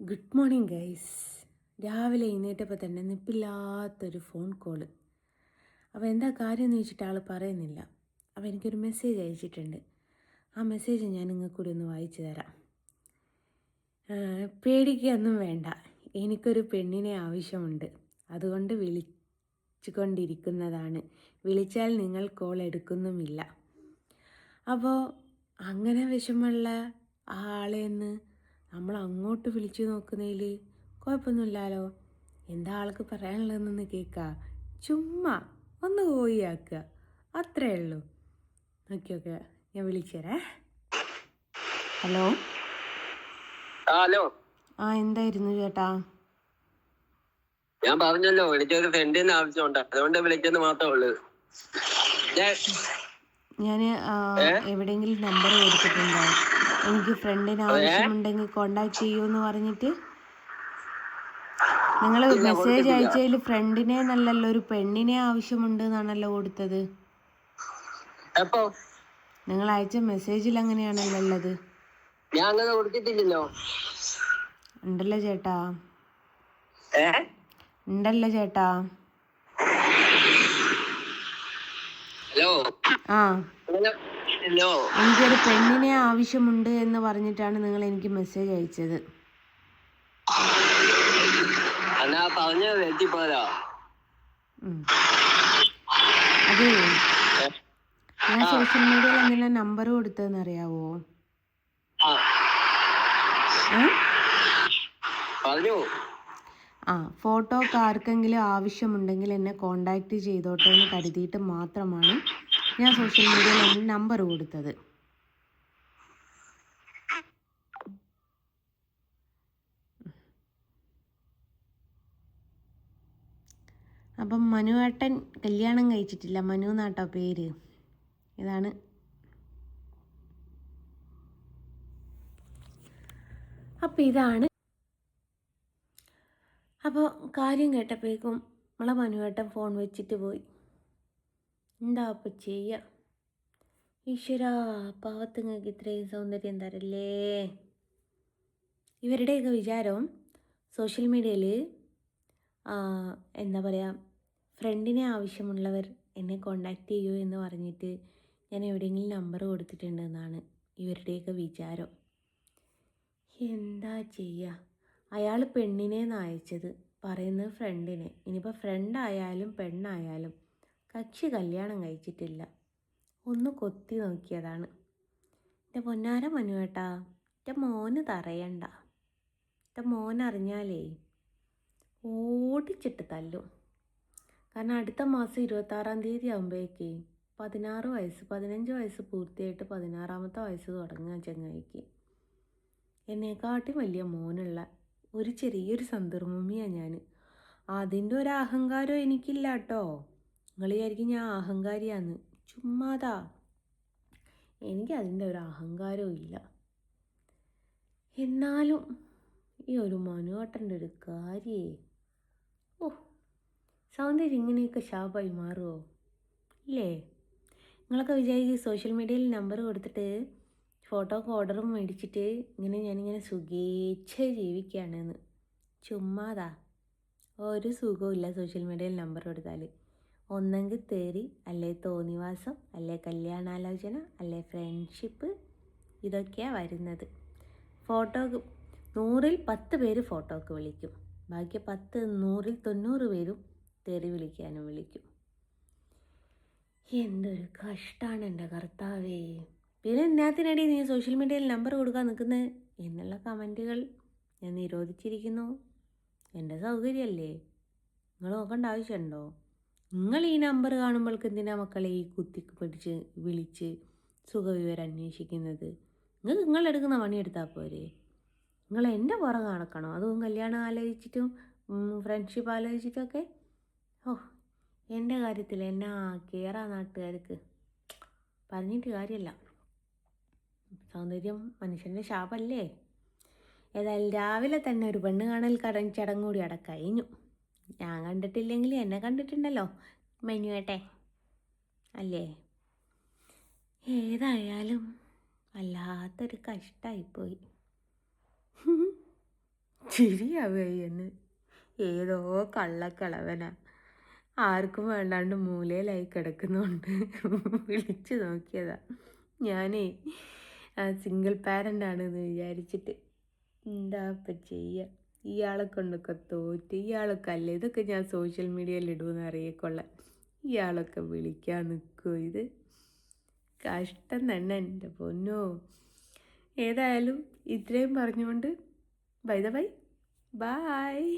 Good morning guys രാവിലെ എഴുന്നേറ്റപ്പോൾ തന്നെ നിപ്പില്ലാത്തൊരു ഫോൺ കോൾ അപ്പോൾ എന്താ കാര്യം എന്ന് ചോദിച്ചിട്ട് ആൾ പറയുന്നില്ല. അപ്പോൾ എനിക്കൊരു മെസ്സേജ് അയച്ചിട്ടുണ്ട്. ആ മെസ്സേജ് ഞാൻ നിങ്ങൾക്ക് കൂടി ഒന്ന് വായിച്ചു തരാം. പേടിക്കൊന്നും വേണ്ട. എനിക്കൊരു പെണ്ണിനെ ആവശ്യമുണ്ട്. അതുകൊണ്ട് വിളിച്ചുകൊണ്ടിരിക്കുന്നതാണ്. വിളിച്ചാൽ നിങ്ങൾ കോൾ എടുക്കുന്നുമില്ല. അപ്പോൾ അങ്ങനെ വിഷമമുള്ള ആ ആളെന്ന് നമ്മൾ അങ്ങോട്ട് വിളിച്ചു നോക്കുന്നതിൽ കുഴപ്പമൊന്നുമില്ലല്ലോ. എന്താ ആൾക്ക് പറയാനുള്ളതെന്നൊന്ന് കേൾക്കുക ചുമ്മാ ഒന്ന് പോയിയാക്കുക അത്രേ ഉള്ളൂ. ഓക്കെ ഓക്കെ ഞാൻ വിളിച്ചേരേ ഹലോ? ആ ഹലോ? ആ എന്തായിരുന്നു ചേട്ടാ? ഞാൻ പറഞ്ഞല്ലോ എനിക്കൊരു ഫ്രണ്ടിന് ആവശ്യമുണ്ട്. അതുകൊണ്ട് വിളിച്ചെന്ന് മാത്രമേ ഉള്ളൂ. ഞാൻ എവിടെയെങ്കിലും നമ്പർ കൊടുത്തിട്ടുണ്ടോ? എനിക്ക് ഫ്രണ്ടിന് ആവശ്യമുണ്ടെങ്കിൽ കോണ്ടാക്ട് ചെയ്യൂന്ന് പറഞ്ഞിട്ട് നിങ്ങൾ മെസ്സേജ് അയച്ചതിൽ ഫ്രണ്ടിനെ എന്നല്ലല്ലോ ഒരു പെണ്ണിനെ ആവശ്യമുണ്ട് എന്നാണല്ലോ കൊടുത്തത് നിങ്ങൾ അയച്ച മെസ്സേജിൽ അങ്ങനെയാണല്ലോ ഉള്ളത്. ഉണ്ടല്ലോ ചേട്ടാ. ഉണ്ടല്ലോ ചേട്ടാ. ഹലോ? ആ. എനിക്കൊരു പെണ്ണിനെ ആവശ്യമുണ്ട് എന്ന് പറഞ്ഞിട്ടാണ് നിങ്ങൾ എനിക്ക് മെസ്സേജ് അയച്ചത്. അതെ ഞാൻ സോഷ്യൽ മീഡിയയിൽ എന്തെങ്കിലും നമ്പർ കൊടുത്തതെന്ന് അറിയാവോ ആ ഫോട്ടോക്ക് ആർക്കെങ്കിലും ആവശ്യമുണ്ടെങ്കിൽ എന്നെ കോണ്ടാക്ട് ചെയ്തോട്ടെ എന്ന് കരുതിയിട്ട് മാത്രമാണ് ഞാൻ സോഷ്യൽ മീഡിയയിൽ എന്റെ നമ്പർ കൊടുത്തത്. അപ്പം മനുവേട്ടൻ കല്യാണം കഴിച്ചിട്ടില്ല. മനു എന്നാട്ടോ പേര്? ഇതാണ്. അപ്പം ഇതാണ്. അപ്പോൾ കാര്യം കേട്ടപ്പോഴേക്കും നമ്മളെ മനുവേട്ടൻ ഫോൺ വെച്ചിട്ട് പോയി. എന്താ അപ്പം ചെയ്യുക ഈശ്വരാ പാവത്തുങ്ങൾക്ക് ഇത്രയും സൗന്ദര്യം തരല്ലേ? ഇവരുടെയൊക്കെ വിചാരം സോഷ്യൽ മീഡിയയിൽ എന്താ പറയുക ഫ്രണ്ടിനെ ആവശ്യമുള്ളവർ എന്നെ കോണ്ടാക്ട് ചെയ്യൂ എന്ന് പറഞ്ഞിട്ട് ഞാൻ എവിടെയെങ്കിലും നമ്പർ കൊടുത്തിട്ടുണ്ടെന്നാണ് ഇവരുടെയൊക്കെ വിചാരം. എന്താ ചെയ്യുക അയാൾ പെണ്ണിനെ നയച്ചത് പറയുന്നത് ഫ്രണ്ടിനെ. ഇനിയിപ്പോൾ ഫ്രണ്ടായാലും പെണ്ണായാലും കക്ഷി കല്യാണം കഴിച്ചിട്ടില്ല. ഒന്ന് കൊത്തി നോക്കിയതാണ്. എന്റെ പൊന്നാര മനുവേട്ടാ എന്റെ മോന് തറയണ്ട. എന്റെ മോനറിഞ്ഞാലേ ഓടിച്ചിട്ട് തല്ലും. കാരണം അടുത്ത മാസം ഇരുപത്താറാം തീയതി ആകുമ്പോഴേക്ക് പതിനാറ് വയസ്സ് പതിനഞ്ച് വയസ്സ് പൂർത്തിയായിട്ട് പതിനാറാമത്തെ വയസ്സ് തുടങ്ങുക ചങ്ങായിക്ക്. എന്നെക്കാട്ടി വലിയ മോനുള്ള ഒരു ചെറിയൊരു സന്ദർഭമിയാണ് ഞാൻ അതിന്റെ ഒരു അഹങ്കാരം എനിക്കില്ല കേട്ടോ നിങ്ങൾ വിചാരിക്കും ഞാൻ അഹങ്കാരിയാന്ന്. ചുമ്മാതാ. എനിക്ക് അതിന്റെ ഒരു അഹങ്കാരവും ഇല്ല. എന്നാലും ഈ ഒരു മനുവാട്ടന്റെ ഒരു കാര്യേ. ഓ സൗന്ദര്യം ഇങ്ങനെയൊക്കെ ശാപമായി മാറുമോ ഇല്ലേ? നിങ്ങളൊക്കെ വിചാരിക്കും സോഷ്യൽ മീഡിയയിൽ നമ്പർ കൊടുത്തിട്ട് ഫോട്ടോക്ക് ഓർഡറും മേടിച്ചിട്ട് ഇങ്ങനെ ഞാനിങ്ങനെ സുഖേച്ഛ ജീവിക്കുകയാണെന്ന്. ചുമ്മാതാ. ഒരു സുഖവും ഇല്ല സോഷ്യൽ മീഡിയയിൽ നമ്പർ കൊടുത്താൽ ഒന്നെങ്കിൽ തേറി അല്ലേ തോന്നിവാസം അല്ലേ കല്യാണാലോചന അല്ലേ ഫ്രണ്ട്ഷിപ്പ് ഇതൊക്കെയാണ് വരുന്നത്. ഫോട്ടോക്ക് നൂറിൽ പത്ത് പേര് ഫോട്ടോക്ക് വിളിക്കും. ബാക്കി പത്ത് നൂറിൽ തൊണ്ണൂറ് പേരും തെറി വിളിക്കാനും വിളിക്കും. എന്തൊരു കഷ്ടമാണ് എന്റെ കർത്താവേ. പിന്നെ എന്നാത്തിനടി നീ സോഷ്യൽ മീഡിയയിൽ നമ്പർ കൊടുക്കാൻ നിൽക്കുന്നത് എന്നുള്ള കമന്റുകൾ ഞാൻ നിരോധിച്ചിരിക്കുന്നു. എന്റെ സൗകര്യമല്ലേ? നിങ്ങൾ നോക്കേണ്ട ആവശ്യമുണ്ടോ? നിങ്ങൾ ഈ നമ്പർ കാണുമ്പോൾക്ക് എന്തിനാ മക്കളെ ഈ കുത്തി പിടിച്ച് വിളിച്ച് സുഖവിവരം അന്വേഷിക്കുന്നത്? നിങ്ങൾക്ക് നിങ്ങളെടുക്കുന്ന പണിയെടുത്താൽ പോരെ. നിങ്ങൾ എന്റെ പുറകെ നടക്കണോ? അതും കല്യാണം ആലോചിച്ചിട്ടും ഫ്രണ്ട്ഷിപ്പ് ആലോചിച്ചിട്ടൊക്കെ? ഓ എന്റെ കാര്യത്തിൽ എന്നാ കയറാ നാട്ടുകാർക്ക്? പറഞ്ഞിട്ട് കാര്യമല്ല. സൗന്ദര്യം മനുഷ്യന്റെ ശാപല്ലേ? ഏതായാലും രാവിലെ തന്നെ ഒരു പെണ്ണ് കാണൽ കട ചടങ്ങ് കൂടി അവിടെ കഴിഞ്ഞു. ഞാൻ കണ്ടിട്ടില്ലെങ്കിൽ എന്നെ കണ്ടിട്ടുണ്ടല്ലോ. മെനു ഏട്ടെ അല്ലേ? ഏതായാലും വല്ലാത്തൊരു കഷ്ടമായിപ്പോയി ശരിയാവുകയായി ഏതോ കള്ളക്കളവനാ. ആർക്കും വേണ്ടാണ്ട് മൂലയിലായി കിടക്കുന്നുണ്ട് വിളിച്ചു നോക്കിയതാ. ഞാനേ സിംഗിൾ പാരന്റ് ആണെന്ന് വിചാരിച്ചിട്ട്. എന്താ ഇപ്പം ചെയ്യുക ഇയാളെ കൊണ്ടൊക്കെ തോറ്റ് ഇയാളൊക്കെ അല്ല ഇതൊക്കെ ഞാൻ സോഷ്യൽ മീഡിയയിൽ ഇടുമെന്ന് അറിയിക്കൊള്ള ഇയാളൊക്കെ വിളിക്കാൻ നിൽക്കുമോ ഇത്? കഷ്ടം തന്നെ എന്റെ പൊന്നോ. ഏതായാലും ഇത്രയും പറഞ്ഞുകൊണ്ട് ബൈ ദ ബൈ ബായ്